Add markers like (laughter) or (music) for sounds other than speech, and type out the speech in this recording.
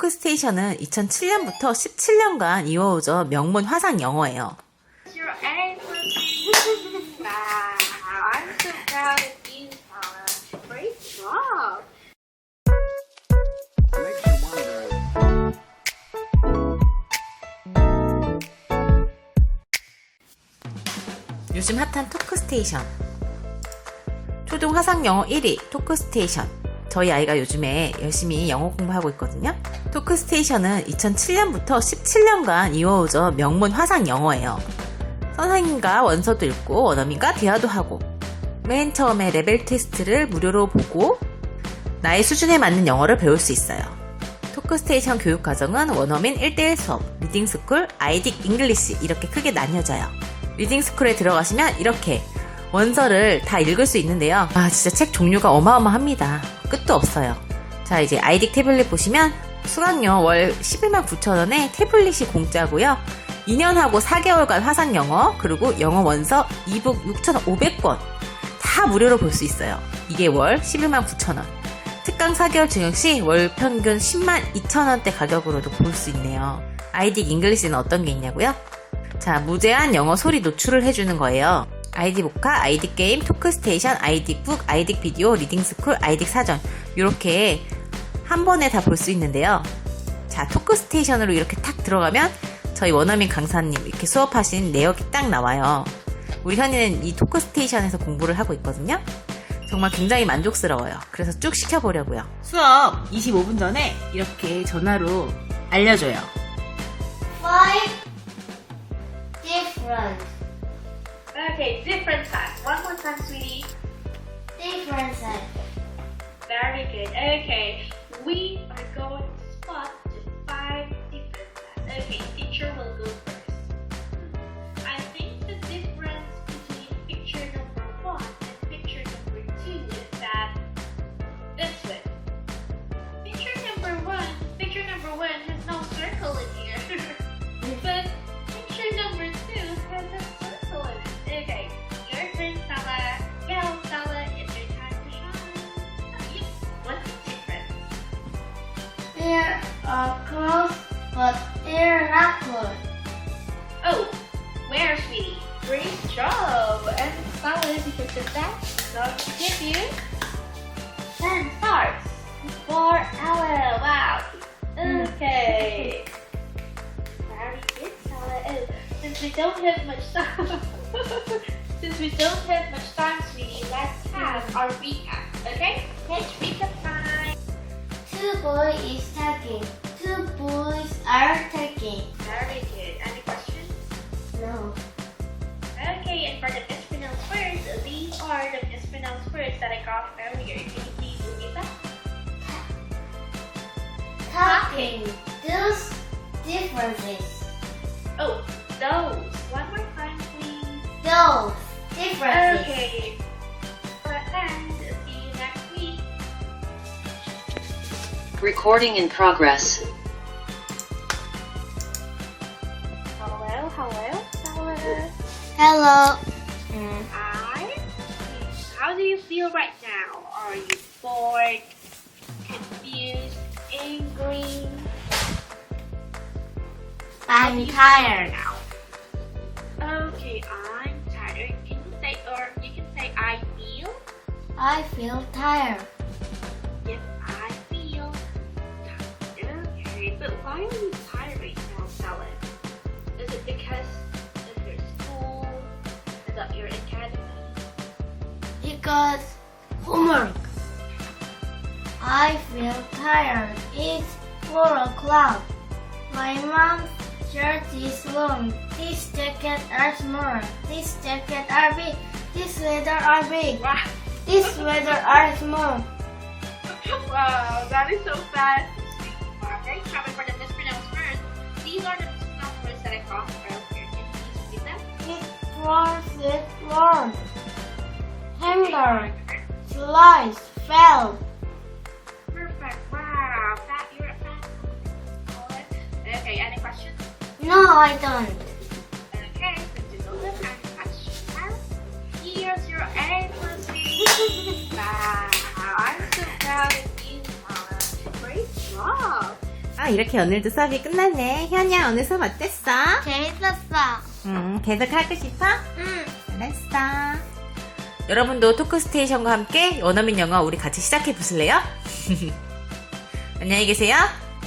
토크스테이션은 2007년부터 17년간 이어오죠 명문 화상 영어예요. 요즘 핫한 토크스테이션. 초등 화상 영어 1위 토크스테이션. 저희 아이가 요즘에 열심히 영어 공부하고 있거든요. 토크스테이션은 2007년부터 17년간 이어오죠 명문 화상 영어예요. 선생님과 원서도 읽고 원어민과 대화도 하고 맨 처음에 레벨 테스트를 무료로 보고 나의 수준에 맞는 영어를 배울 수 있어요. 토크스테이션 교육 과정은 원어민 1대1 수업, 리딩 스쿨, 아이딕 잉글리시 이렇게 크게 나뉘어져요. 리딩 스쿨에 들어가시면 이렇게 원서를 다 읽을 수 있는데요. 아, 진짜 책 종류가 어마어마합니다. 끝도 없어요. 자, 이제 아이딕 태블릿 보시면 수강료 월 11만 9천 원에 태블릿이 공짜고요. 2년하고 4개월간 화상 영어, 그리고 영어 원서 이북 6,500권 다 무료로 볼 수 있어요. 이게 월 11만 9천 원. 특강 4개월 증역 시 월 평균 10만 2천 원대 가격으로도 볼 수 있네요. 아이딕 잉글리시는 어떤 게 있냐고요? 자, 무제한 영어 소리 노출을 해주는 거예요. 아이디 모카, 아이디 게임, 토크 스테이션, 아이디 북, 아이디 비디오, 리딩 스쿨, 아이디 사전. 이렇게 한 번에 다 볼 수 있는데요. 자, 토크 스테이션으로 이렇게 탁 들어가면 저희 원어민 강사님 이렇게 수업하신 내역이 딱 나와요. 우리 현이는 이 토크 스테이션에서 공부를 하고 있거든요. 정말 굉장히 만족스러워요. 그래서 쭉 시켜보려고요. 수업 25분 전에 이렇게 전화로 알려줘요. Five different Okay, different time. One more time, sweetie. differences. Very good. Okay, They're uh, close, but they're not close. Oh, where, sweetie? Great job. And Stella, if you could sit that, not to give you. Ten stars for Ella. Wow. Okay. (laughs) Very good, Stella. Oh, since we don't have much time, (laughs) since we don't have much time, sweetie, let's have our recap. Okay? Let's recap time. Two boys is talking. Two boys are talking. Very good. Any questions? No. Okay, and for the mispronounced words, these are the mispronounced words that I got earlier. Can you please repeat them? Talking. Those differences. Oh, those. One more time, please. Those differences. Okay. And see Recording in progress. Hello, hello, hello. Mm, hello. Hi. How do you feel right now? Are you bored, confused, angry? I'm tired. now. Okay, I'm tired. Can you say or you can say I feel? I feel tired. Why are you tired right now, Stella? Is it because of your school? About your academy? Because homework. I feel tired. It's four o'clock. My mom's shirt is long. This jacket are small. This jacket are big. This sweater are big. Wow, This sweater are small. (laughs) wow, that is so fast. Okay, coming for the mispronounced words. These are the mispronounced words that I got earlier. Can you please read them? It was it warm. Hanger, slice, fell. Perfect. Wow, that you're a fan. Okay, any questions? No, I don't. Okay, so to know them and questions. Here's your A plus B. (laughs) wow, 이렇게 오늘도 수업이 끝났네. 현이야, 오늘 수업 어땠어? 재밌었어. 응, 계속 하고 싶어? 응. 알았어. 여러분도 토크스테이션과 함께 원어민 영어 우리 같이 시작해 보실래요? (laughs) 안녕히 계세요.